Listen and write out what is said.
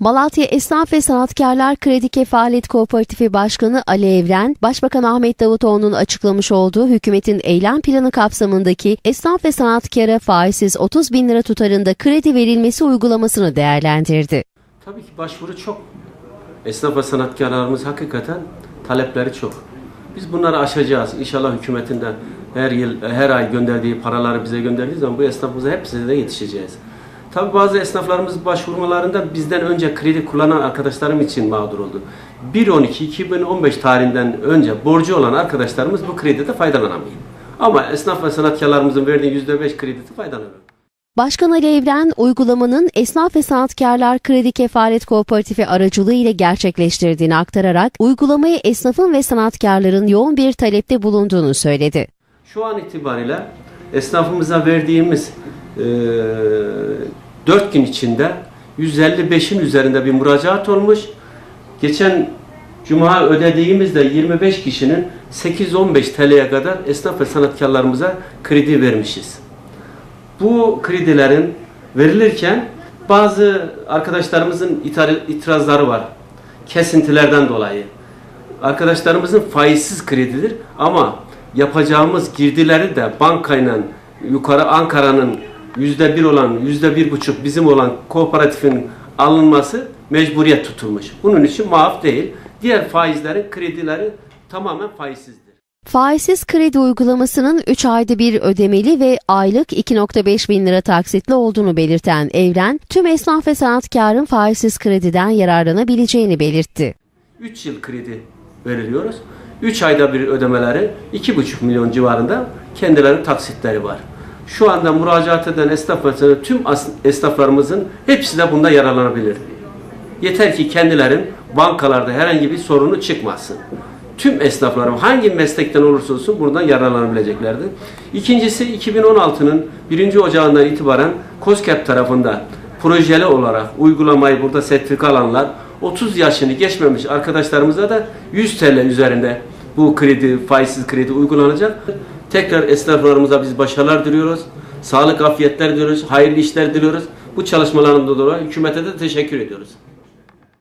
Malatya Esnaf ve Sanatkarlar Kredi Kefalet Kooperatifi Başkanı Ali Evren, Başbakan Ahmet Davutoğlu'nun açıklamış olduğu hükümetin eylem planı kapsamındaki esnaf ve sanatkara faizsiz 30 bin lira tutarında kredi verilmesi uygulamasını değerlendirdi. Tabii ki başvuru çok. Esnaf ve sanatkarlarımız hakikaten talepleri çok. Biz bunları aşacağız. İnşallah hükümetinden her yıl, her ay gönderdiği paraları bize gönderdiği zaman bu esnafımıza hepsine de yetişeceğiz. Tabii bazı esnaflarımız başvurmalarında bizden önce kredi kullanan arkadaşlarım için mağdur oldu. 1.12.2015 tarihinden önce borcu olan arkadaşlarımız bu kredide faydalanamıyor. Ama esnaf ve sanatkarlarımızın verdiği %5 kredide faydalanıyor. Başkan Ali Evren, uygulamanın Esnaf ve Sanatkarlar Kredi Kefalet Kooperatifi aracılığı ile gerçekleştirdiğini aktararak, uygulamayı esnafın ve sanatkarların yoğun bir talepte bulunduğunu söyledi. Şu an itibariyle esnafımıza verdiğimiz 4 gün içinde 155'in üzerinde bir müracaat olmuş. Geçen Cuma ödediğimizde 25 kişinin 8-15 TL'ye kadar esnaf ve sanatkarlarımıza kredi vermişiz. Bu kredilerin verilirken bazı arkadaşlarımızın itirazları var. Kesintilerden dolayı. Arkadaşlarımızın faizsiz kredidir ama yapacağımız girdileri de bankayla yukarı Ankara'nın yüzde bir olan, yüzde bir buçuk bizim olan kooperatifin alınması mecburiyet tutulmuş. Bunun için muaf değil. Diğer faizlerin kredileri tamamen faizsizdir. Faizsiz kredi uygulamasının 3 ayda bir ödemeli ve aylık 2.5 bin lira taksitli olduğunu belirten Evren, tüm esnaf ve sanatkarın faizsiz krediden yararlanabileceğini belirtti. 3 yıl kredi veriliyoruz. 3 ayda bir ödemeleri 2,5 milyon civarında kendilerinin taksitleri var. Şu anda müracaat eden esnaf ve tüm esnaflarımızın hepsi de bunda yararlanabilir. Yeter ki kendilerin bankalarda herhangi bir sorunu çıkmasın. Tüm esnaflarım hangi meslekten olursa olsun buradan yararlanabileceklerdir. İkincisi 2016'nın 1. Ocağından itibaren COSGAP tarafında projeli olarak uygulamayı burada sertifika alanlar 30 yaşını geçmemiş arkadaşlarımıza da 100 TL üzerinde bu kredi, faizsiz kredi uygulanacak. Tekrar esnaflarımıza biz başarılar diliyoruz. Sağlık, afiyetler diliyoruz. Hayırlı işler diliyoruz. Bu çalışmalarında dolayı hükümete de teşekkür ediyoruz.